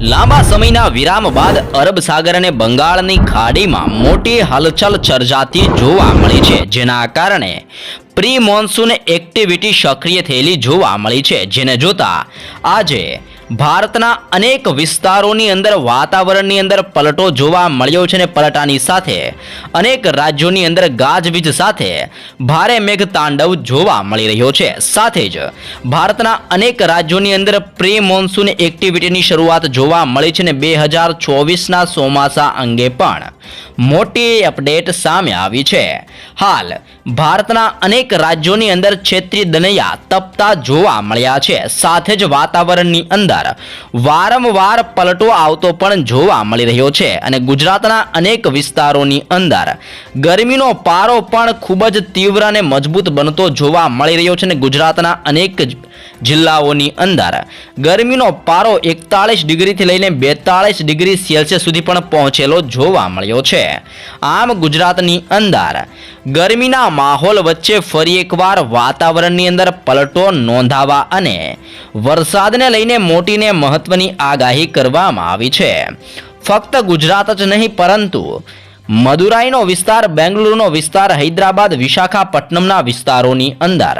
લાંબા સમયના વિરામ બાદ અરબ સાગર અને બંગાળની ખાડીમાં મોટી હલચલ સર્જાતી જોવા મળી છે, જેના કારણે પ્રી મોન્સૂન એક્ટિવિટી સક્રિય થયેલી જોવા મળી છે, જેને જોતા આજે ભારતના અનેક વિસ્તારોની અંદર, વાતાવરણની અંદર પલટો જોવા મળ્યો છે અને પલટાની સાથે, અનેક રાજ્યોની અંદર ગાજવીજ સાથે ભારે મેઘ તાંડવ જોવા મળી રહ્યો છે. સાથે જ ભારતના અનેક રાજ્યોની અંદર પ્રી મોન્સૂન એક્ટિવિટીની શરૂઆત જોવા મળી છે ને બે હજાર ચોવીસના ચોમાસા અંગે પણ મોટી અપડેટ સામે આવી છે. હાલ ભારતના અનેક રાજ્યોની અંદર છેત્રી દનૈયા તપતા જોવા મળ્યા છે. સાથે જ વાતાવરણની અંદર વારંવાર પલટો આવતો પણ જોવા મળી રહ્યો છે અને ગુજરાતના અનેક વિસ્તારોની અંદર ગરમીનો પારો પણ ખૂબ જ તીવ્ર અને મજબૂત બનતો જોવા મળી રહ્યો છે અને ગુજરાતના અનેક જિલ્લાઓની અંદર ગરમીનો પારો એકતાળીસ ડિગ્રીથી લઈને બેતાળીસ ડિગ્રી સેલ્સિયસ સુધી પણ પહોંચેલો જોવા મળ્યો છે. આમ ગુજરાતની અંદર ગરમીના માહોલ વચ્ચે ફરી એકવાર વાતાવરણની અંદર પલટો નોંધાવા અને વરસાદને લઈને મોટીને મહત્વની આગાહી કરવામાં આવી છે. ફક્ત ગુજરાત જ નહીં, પરંતુ મદુરાઈનો વિસ્તાર, બેંગલુરુનો વિસ્તાર, હૈદરાબાદ, વિશાખાપટ્ટનમના વિસ્તારોની અંદર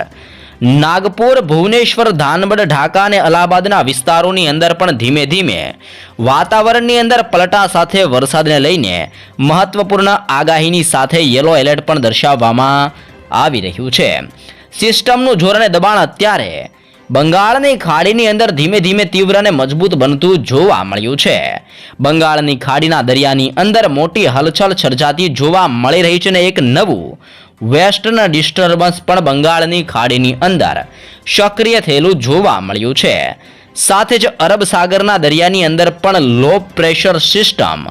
નાગપુર, ભુવનેશ્વર ધાનબડ ઢાકા અને અલ્હાબાદના વિસ્તારોની અંદર પણ ધીમે ધીમે વાતાવરણની અંદર પલટા સાથે વરસાદને લઈને મહત્વપૂર્ણ આગાહીની સાથે યલો એલર્ટ પણ દર્શાવવામાં આવી રહ્યું છે. સિસ્ટમનું જોરને દબાણ અત્યારે બંગાળની ખાડીની અંદર ધીમે ધીમે તીવ્ર અને મજબૂત બનતું જોવા મળ્યું છે. બંગાળની ખાડીના દરિયાની અંદર મોટી હલચલ સર્જાતી જોવા મળી રહી છે અને એક નવું વેસ્ટર્ન ડિસ્ટર્બન્સ પણ બંગાળની ખાડીની અંદર સક્રિય થયેલું જોવા મળ્યું છે. સાથે જ અરબ સાગરના દરિયાની અંદર પણ લો પ્રેશર સિસ્ટમ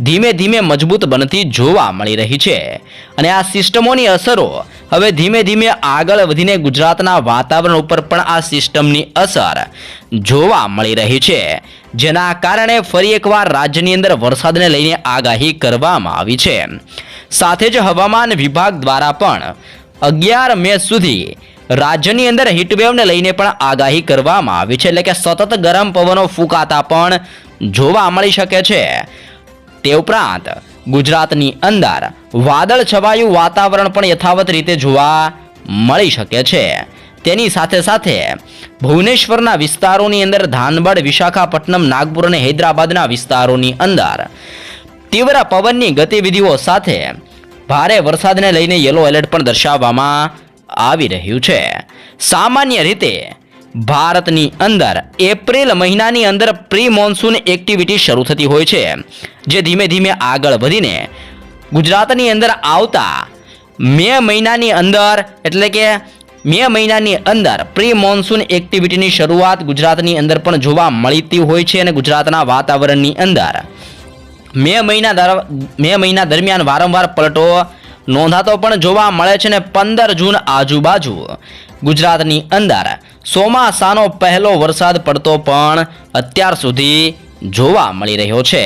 ધીમે ધીમે મજબૂત બનતી જોવા મળી રહી છે. અને આ સિસ્ટમોની અસરો હવે ધીમે ધીમે આગળ વધીને ગુજરાતના વાતાવરણ ઉપર પણ આ સિસ્ટમની અસર જોવા મળી રહી છે. જેના કારણે ફરી એકવાર રાજ્યની અંદર વરસાદને લઈને આગાહી કરવામાં આવી છે. સાથે જ હવામાન વિભાગ દ્વારા પણ અગિયાર મે સુધી રાજ્યની અંદર હીટવેવને લઈને પણ આગાહી કરવામાં આવી છે. એટલે કે સતત ગરમ પવનો ફૂંકાતા પણ જોવા મળી શકે છે. તે ઉપરાંત ગુજરાતની અંદર વાદળ છવાયું વાતાવરણ પણ યથાવત રીતે જોવા મળી શકે છે. તેની સાથે સાથે ભુવનેશ્વરના વિસ્તારોની અંદર ધાનબડ વિશાખાપટ્ટનમ, નાગપુર અને હૈદરાબાદના વિસ્તારોની અંદર તીવ્ર પવનની ગતિવિધિઓ સાથે ભારે વરસાદને લઈને યલો એલર્ટ પણ દર્શાવવામાં આવી રહ્યું છે. સામાન્ય રીતે ભારતની અંદર એપ્રિલ મહિનાની અંદર પ્રી મોન્સૂન એક્ટિવિટી શરૂ થતી હોય છે, જે ધીમે ધીમે આગળ વધીને ગુજરાતની અંદર આવતા મે મહિનાની અંદર એટલે કે મે મહિનાની અંદર પ્રી મોન્સૂન એક્ટિવિટીની શરૂઆત ગુજરાતની અંદર પણ જોવા મળતી હોય છે અને ગુજરાતના વાતાવરણની અંદર. મે મહિના મે મહિના દરમિયાન વારંવાર પલટો નોંધાતો પણ જોવા મળે છે ને પંદર જૂન આજુબાજુ. ગુજરાતની અંદર ચોમાસાનો પહેલો વરસાદ પડતો પણ અત્યાર સુધી જોવા મળી રહ્યો છે.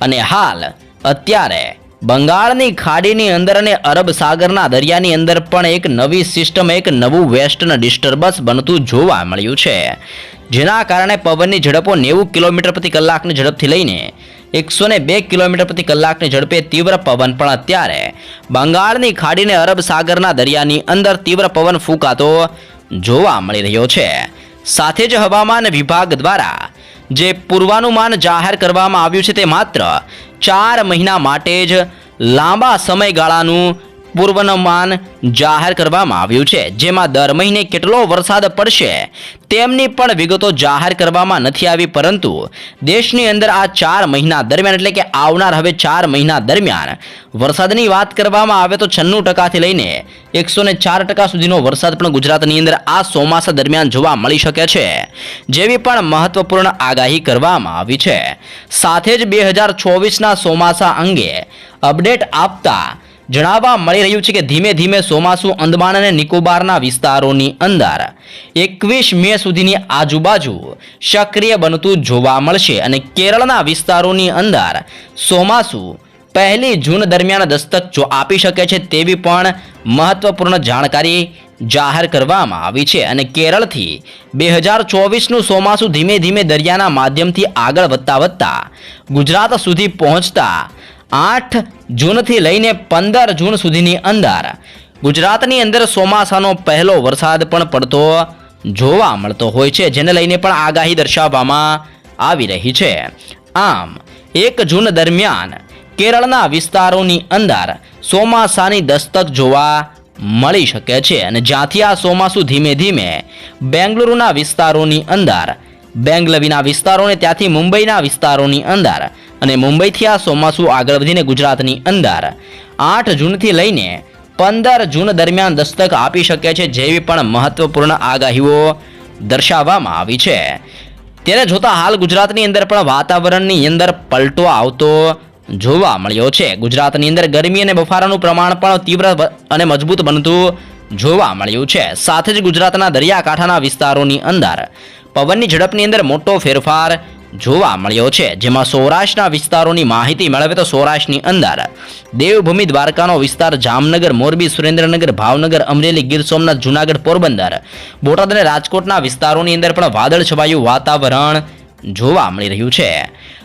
અને હાલ અત્યારે બંગાળની ખાડીની અંદર અને અરબ સાગરના દરિયાની અંદર પણ એક નવી સિસ્ટમ, એક નવું વેસ્ટર્ન ડિસ્ટર્બન્સ બનતું જોવા મળ્યું છે. જેના કારણે પવનની ઝડપો નેવું કિલોમીટર પ્રતિ કલાકની ઝડપથી લઈને એકસો બે કિલોમીટર પ્રતિ કલાકની ઝડપે તીવ્ર પવન પણ અત્યારે. બંગાળની ખાડીને અરબ સાગરના દરિયાની અંદર તીવ્ર પવન ફૂંકાતો જોવા મળી રહ્યો છે. સાથે જ હવામાન વિભાગ દ્વારા જે પૂર્વાનુમાન જાહેર કરવામાં આવ્યું છે તે માત્ર ચાર મહિના માટે જ લાંબા સમયગાળાનું પૂર્વાનુમાન જાહેર કરવામાં આવ્યું છે, જેમાં દર મહિને કેટલો વરસાદ પડશે તેમની પણ વિગતો જાહેર કરવામાં નથી આવી, પરંતુ દેશની અંદર આ ચાર મહિના દરમિયાન, એટલે કે આવનાર હવે ચાર મહિના દરમિયાન વરસાદની વાત કરવામાં આવે તો છન્નું ટકાથી લઈને એકસો ને ચાર ટકા સુધીનો વરસાદ પણ ગુજરાતની અંદર આ ચોમાસા દરમિયાન જોવા મળી શકે છે, જેવી પણ મહત્વપૂર્ણ આગાહી કરવામાં આવી છે. સાથે જ બે હજાર ચોવીસના ચોમાસા અંગે અપડેટ આપતા જણાવવા મળી રહ્યું છે કે ધીમે ધીમે ચોમાસું અંદમાન અને નિકોબારના વિસ્તારોની અંદર એકવીસ મે સુધીની આજુબાજુ સક્રિય બનતું જોવા મળશે અને કેરળના વિસ્તારોની અંદર ચોમાસું પહેલી જૂન દરમિયાન દસ્તક જો આપી શકે છે તેવી પણ મહત્વપૂર્ણ જાણકારી જાહેર કરવામાં આવી છે અને કેરળથી બે હજાર ચોવીસનું ચોમાસું ધીમે ધીમે દરિયાના માધ્યમથી આગળ વધતા વધતા ગુજરાત સુધી પહોંચતા આઠ જૂનથી લઈને પંદર જૂન સુધીની અંદર. ગુજરાતની અંદર ચોમાસાનો પહેલો વરસાદ પણ પડતો જોવા મળતો હોય છે, જેને લઈને પણ આગાહી દર્શાવવામાં આવી રહી છે. આમ, એક જૂન દરમિયાન કેરળના વિસ્તારોની અંદર ચોમાસાની દસ્તક જોવા મળી શકે છે અને જ્યાંથી આ ચોમાસું ધીમે ધીમે બેંગલુરુના વિસ્તારોની અંદર, બેંગલવીના વિસ્તારોને ત્યાંથી મુંબઈના વિસ્તારોની અંદર અને મુંબઈથી આ ચોમાસું આગળ વધીને ગુજરાતની અંદર. આઠ જૂનથી લઈને પંદર જૂન દરમિયાન દસ્તક આપી શકે છે જેવી પણ મહત્વપૂર્ણ આગાહીઓ દર્શાવવામાં આવી છે. ત્યારે જોતા હાલ ગુજરાતની અંદર પણ વાતાવરણની અંદર પલટો આવતો જોવા મળ્યો છે. ગુજરાતની અંદર ગરમી અને બફારાનું પ્રમાણ પણ તીવ્ર અને મજબૂત બનતું જોવા મળ્યું છે. સાથે જ ગુજરાતના દરિયાકાંઠાના વિસ્તારોની અંદર પવનની ઝડપની અંદર મોટો ફેરફાર જોવા મળ્યો છે. જેમાં સૌરાષ્ટ્રના વિસ્તારોની માહિતી મેળવે તો સૌરાષ્ટ્રની અંદર દેવભૂમિ દ્વારકાનો વિસ્તાર, જામનગર, મોરબી, સુરેન્દ્રનગર, ભાવનગર, અમરેલી, ગીર સોમનાથ, જુનાગઢ, પોરબંદર. બોટાદ અને રાજકોટના વિસ્તારોની અંદર પણ વાદળ છવાયું વાતાવરણ જોવા મળી રહ્યું છે.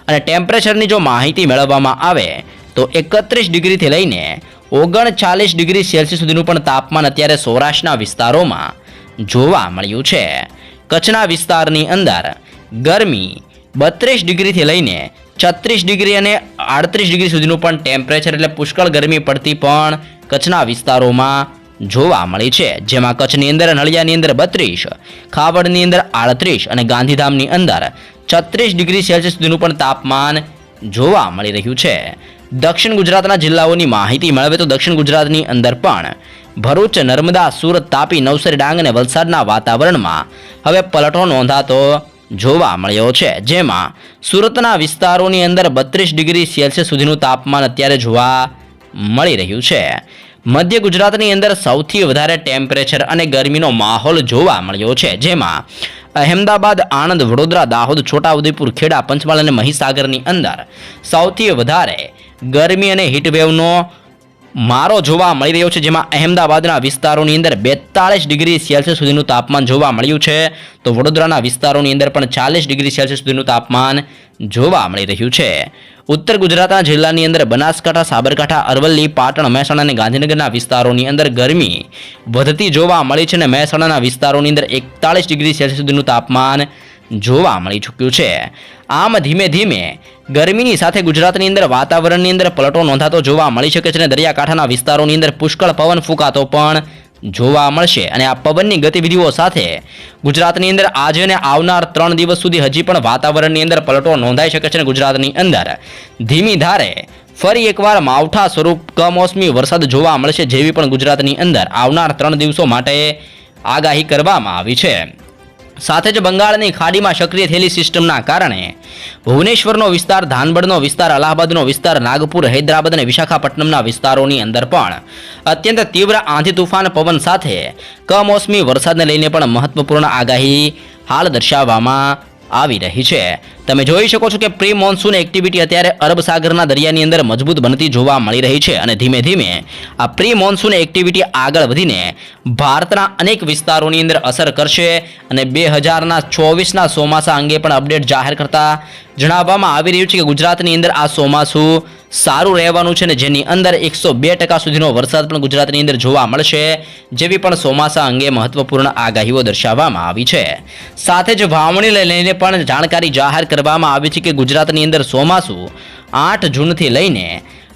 અને ટેમ્પરેચરની જો માહિતી મેળવવામાં આવે, તો એકત્રીસ ડિગ્રીથી લઈને ઓગણચાલીસ ડિગ્રી સેલ્સિયસ સુધીનું પણ તાપમાન અત્યારે સૌરાષ્ટ્રના વિસ્તારોમાં જોવા મળ્યું છે. કચ્છના વિસ્તારની અંદર ગરમી બત્રીસ ડિગ્રીથી લઈને છત્રીસ ડિગ્રી અને આડત્રીસ ડિગ્રી સુધીનું પણ ટેમ્પરેચર એટલે પુષ્કળ ગરમી પડતી પણ કચ્છના વિસ્તારોમાં જોવા મળી છે. જેમાં કચ્છની અંદર નળિયાની અંદર બત્રીસ, ખાવડની અંદર આડત્રીસ અને ગાંધીધામની અંદર છત્રીસ ડિગ્રી સેલ્સિયસ સુધીનું પણ તાપમાન જોવા મળી રહ્યું છે. દક્ષિણ ગુજરાતના જિલ્લાઓની માહિતી મેળવે તો દક્ષિણ ગુજરાતની અંદર પણ ભરૂચ, નર્મદા, સુરત તાપી, નવસારી, ડાંગ અને વલસાડના વાતાવરણમાં હવે પલટો નોંધાતો જોવા મળ્યો છે. જેમાં સુરતના વિસ્તારોની અંદર બત્રીસ ડિગ્રી સેલ્સિયસ સુધીનું તાપમાન અત્યારે જોવા મળી રહ્યું છે. મધ્ય ગુજરાતની અંદર સૌથી વધારે ટેમ્પરેચર અને ગરમીનો માહોલ જોવા મળ્યો છે. જેમાં અહેમદાબાદ, આણંદ, વડોદરા, દાહોદ, છોટાઉદેપુર, ખેડા, પંચમહાલ અને મહીસાગરની અંદર સૌથી વધારે ગરમી અને હીટવેવનો મારો જોવા મળી રહ્યો છે, જેમાં અહેમદાબાદના વિસ્તારોની અંદર બેતાળીસ ડિગ્રી સેલ્સિયસ સુધીનું તાપમાન જોવા મળ્યું છે. તો વડોદરાના વિસ્તારોની અંદર પણ ચાલીસ ડિગ્રી સેલ્સિયસ સુધીનું તાપમાન જોવા મળી રહ્યું છે. ઉત્તર ગુજરાતના જિલ્લાની અંદર બનાસકાંઠા, સાબરકાંઠા, અરવલ્લી, પાટણ, મહેસાણા અને ગાંધીનગરના વિસ્તારોની અંદર ગરમી વધતી જોવા મળી છે અને મહેસાણાના વિસ્તારોની અંદર એકતાળીસ ડિગ્રી સેલ્સિયસ સુધીનું તાપમાન જોવા મળી ચૂક્યું છે. આમ ધીમે ધીમે ગરમીની સાથે ગુજરાતની અંદર, વાતાવરણની અંદર પલટો નોંધાતો જોવા મળી શકે છે અને દરિયાકાંઠાના વિસ્તારોની અંદર પુષ્કળ પવન ફૂંકાતો પણ જોવા મળશે. અને આ પવનની ગતિવિધિઓ સાથે ગુજરાતની અંદર આજે અને આવનાર ત્રણ દિવસ સુધી હજી પણ વાતાવરણની અંદર પલટો નોંધાઈ શકે છે અને ગુજરાતની અંદર. ધીમી ધારે ફરી એકવાર માવઠા સ્વરૂપ કમોસમી વરસાદ જોવા મળશે જેવી પણ ગુજરાતની અંદર આવનાર ત્રણ દિવસો માટે આગાહી કરવામાં આવી છે. સાથે જ બંગાળની ખાડીમાં સક્રિય થયેલી સિસ્ટમના કારણે ભુવનેશ્વરનો વિસ્તાર ધાનબડનો વિસ્તાર, અલ્હાબાદનો વિસ્તાર, નાગપુર, હૈદરાબાદ અને વિશાખાપટ્ટનમના વિસ્તારોની અંદર પણ અત્યંત તીવ્ર આંધી તુફાન પવન સાથે કમોસમી વરસાદને લઈને પણ મહત્વપૂર્ણ આગાહી હાલ દર્શાવવામાં આવી રહી છે. તમે જોઈ શકો છો કે પ્રી મોન્સૂન એક્ટિવિટી અત્યારે અરબ સાગરના દરિયાની અંદર મજબૂત બનતી જોવા મળી રહી છે અને ધીમે ધીમે આ પ્રી મોન્સૂન એક્ટિવિટી આગળ વધીને ભારતના અનેક વિસ્તારોની અંદર અસર કરશે અને બે હજારના ચોવીસના ચોમાસા અંગે પણ અપડેટ જાહેર કરતા જણાવવામાં આવી રહ્યું છે કે ગુજરાતની અંદર આ ચોમાસું સારું રહેવાનું છે ને જેની અંદર એકસો બે ટકા સુધીનો વરસાદ પણ ગુજરાતની અંદર જોવા મળશે, જેવી પણ ચોમાસા અંગે મહત્વપૂર્ણ આગાહીઓ દર્શાવવામાં આવી છે. સાથે જ વાવણીને લઈને પણ જાણકારી જાહેર કરવામાં આવી છે કે ગુજરાતની અંદર ચોમાસું આઠ જૂનથી લઈને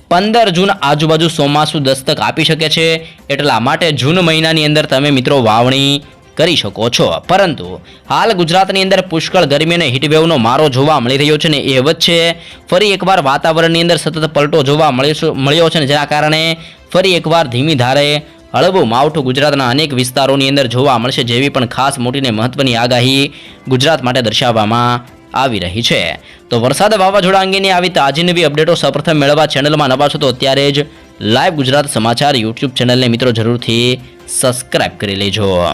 પંદર જૂન આજુબાજુ ચોમાસું દસ્તક આપી શકે છે, એટલા માટે જૂન મહિનાની અંદર તમે મિત્રો વાવણી કરી શકો છો. પરંતુ હાલ ગુજરાતની અંદર પુષ્કળ ગરમી અને હીટવેવનો મારો જોવા મળી રહ્યો છે ને એ વચ્ચે ફરી એકવાર વાતાવરણની અંદર સતત પલટો જોવા મળ્યો છે- જેના કારણે ફરી એકવાર ધીમી ધારે હળવું માવઠું ગુજરાતના અનેક વિસ્તારોની અંદર જોવા મળશે જેવી પણ ખાસ મોટીને મહત્વની આગાહી ગુજરાત માટે દર્શાવવામાં આવી રહી છે. તો વરસાદ વાવાઝોડા અંગેની આવી તાજી નવી અપડેટો સૌપ્રથમ મેળવવા ચેનલમાં નવા છો તો અત્યારે જ લાઈવ ગુજરાત સમાચાર યુટ્યુબ ચેનલને મિત્રો જરૂરથી સબસ્ક્રાઇબ કરી લેજો.